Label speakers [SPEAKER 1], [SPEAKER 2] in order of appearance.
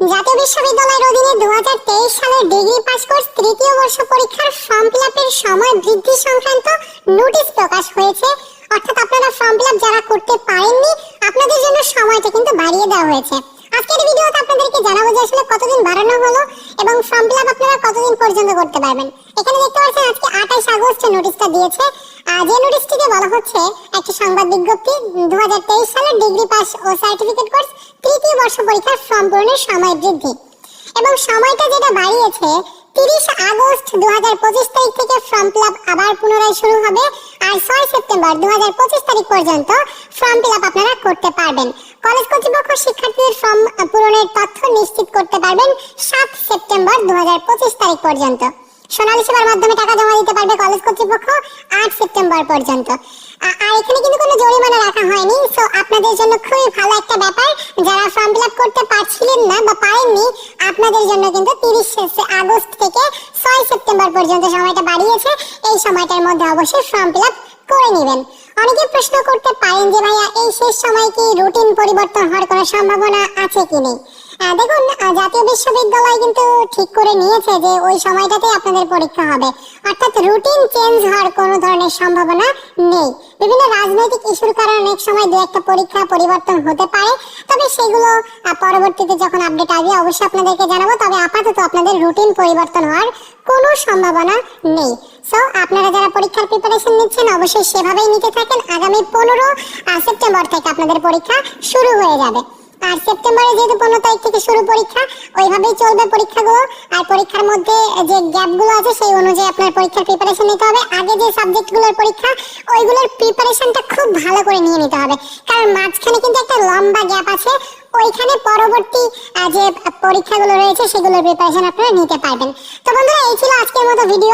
[SPEAKER 1] জাতীয় বিশ্ববিদ্যালয়ের অধীনে দু সালের ডিগ্রি পাস কোর্স তৃতীয় বর্ষ পরীক্ষার ফর্ম ফিল সময় বৃদ্ধি সংক্রান্ত নোটিশ প্রকাশ হয়েছে। অর্থাৎ আপনারা ফর্ম ফিল যারা করতে পারেননি, আপনাদের জন্য সময়টা কিন্তু বাড়িয়ে দেওয়া হয়েছে। আজকের ভিডিওতে আপনাদেরকে জানাব যে আসলে কতদিন বাড়ানো হলো এবং ফর্ম ফিল আপ আপনারা কতদিন পর্যন্ত করতে পারবেন। এখানে দেখতে পাচ্ছেন আজকে আঠাশ আগস্ট নোটিশটা দিয়েছে। যে নোটিশটিতে বলা হচ্ছে, একটি সংবাদ বিজ্ঞপ্তি দু সালের ডিগ্রি পাস ও সার্টিফিকেট কোর্স তৃতীয় বর্ষ পরীক্ষার ফর্ম পূরণের সময় বৃদ্ধি। এবং সময়টা যেটা বাড়িয়েছে, তিরিশ আগস্ট দু হাজার পঁচিশ তারিখ থেকে ফর্ম ফিল আবার পুনরায় শুরু হবে আর ছয় সেপ্টেম্বর দু হাজার পঁচিশ তারিখ পর্যন্ত ফর্ম ফিল আপনারা করতে পারবেন। কলেজ কর্তৃপক্ষ শিক্ষার্থীদের ফর্ম পূরণের তথ্য নিশ্চিত করতে পারবেন সাত সেপ্টেম্বর দু হাজার পঁচিশ তারিখ পর্যন্ত। সোনালী সেবার মাধ্যমে টাকা জমা দিতে পারবে কলেজ কর্তৃপক্ষ আট সেপ্টেম্বর পর্যন্ত। আর এখানে কিন্তু কোনো জরিমানা রাখা হয়নি সো আপনাদের জন্য খুবই ভালো একটা ব্যাপার। যারা ফর্ম ফিল করতে পারছিলেন না বা পারেননি, আপনাদের জন্য কিন্তু তিরিশ আগস্ট থেকে ছয় সেপ্টেম্বর পর্যন্ত সময়টা বাড়িয়েছে। এই সময়টার মধ্যে অবশ্যই ফর্ম ফিল করে নেবেন। অনেকে প্রশ্ন করতে পারেন যে ভাইয়া, এই শেষ সময় কি রুটিন পরিবর্তন হওয়ার কোনো সম্ভাবনা আছে কি নেই? দেখুন জাতীয় বিশ্ববিদ্যালয় কিন্তু ঠিক করে নিয়েছে যে ওই সময়টাতে আপনাদের পরীক্ষা হবে। অর্থাৎ রুটিন চেঞ্জ হওয়ার কোনো ধরনের সম্ভাবনা নেই। বিভিন্ন রাজনৈতিক ইস্যুর কারণে অনেক সময় দু একটা পরীক্ষা পরিবর্তন হতে পারে। তবে সেগুলো পরবর্তীতে যখন আপডেট আসবে, অবশ্যই আপনাদেরকে জানাব। তবে আপাতত আপনাদের রুটিন পরিবর্তন হওয়ার কোনো সম্ভাবনা নেই। সো আপনারা যারা পরীক্ষার প্রিপারেশন নিচ্ছেন, অবশ্যই সেভাবেই নিতে থাকেন। আগামী পনেরো সেপ্টেম্বর থেকে আপনাদের পরীক্ষা শুরু হয়ে যাবে। আর সেপ্টেম্বরে যেহেতু পনেরো তারিখ থেকে শুরু পরীক্ষা, ওইভাবেই চলবে পরীক্ষাগুলো। আর পরীক্ষার মধ্যে যে গ্যাপগুলো আছে, সেই অনুযায়ী আপনার পরীক্ষার প্রিপারেশন নিতে হবে। আগে যে সাবজেক্টগুলোর পরীক্ষা, ওইগুলোর প্রিপারেশনটা খুব ভালো করে নিয়ে নিতে হবে। কারণ মাঝখানে কিন্তু একটা লম্বা গ্যাপ আছে। ওইখানে পরবর্তী যে পরীক্ষাগুলো রয়েছে, সেগুলোর প্রিপারেশন আপনারা নিতে পারবেন। তো বন্ধুরা, এই ছিল আজকের মতো ভিডিও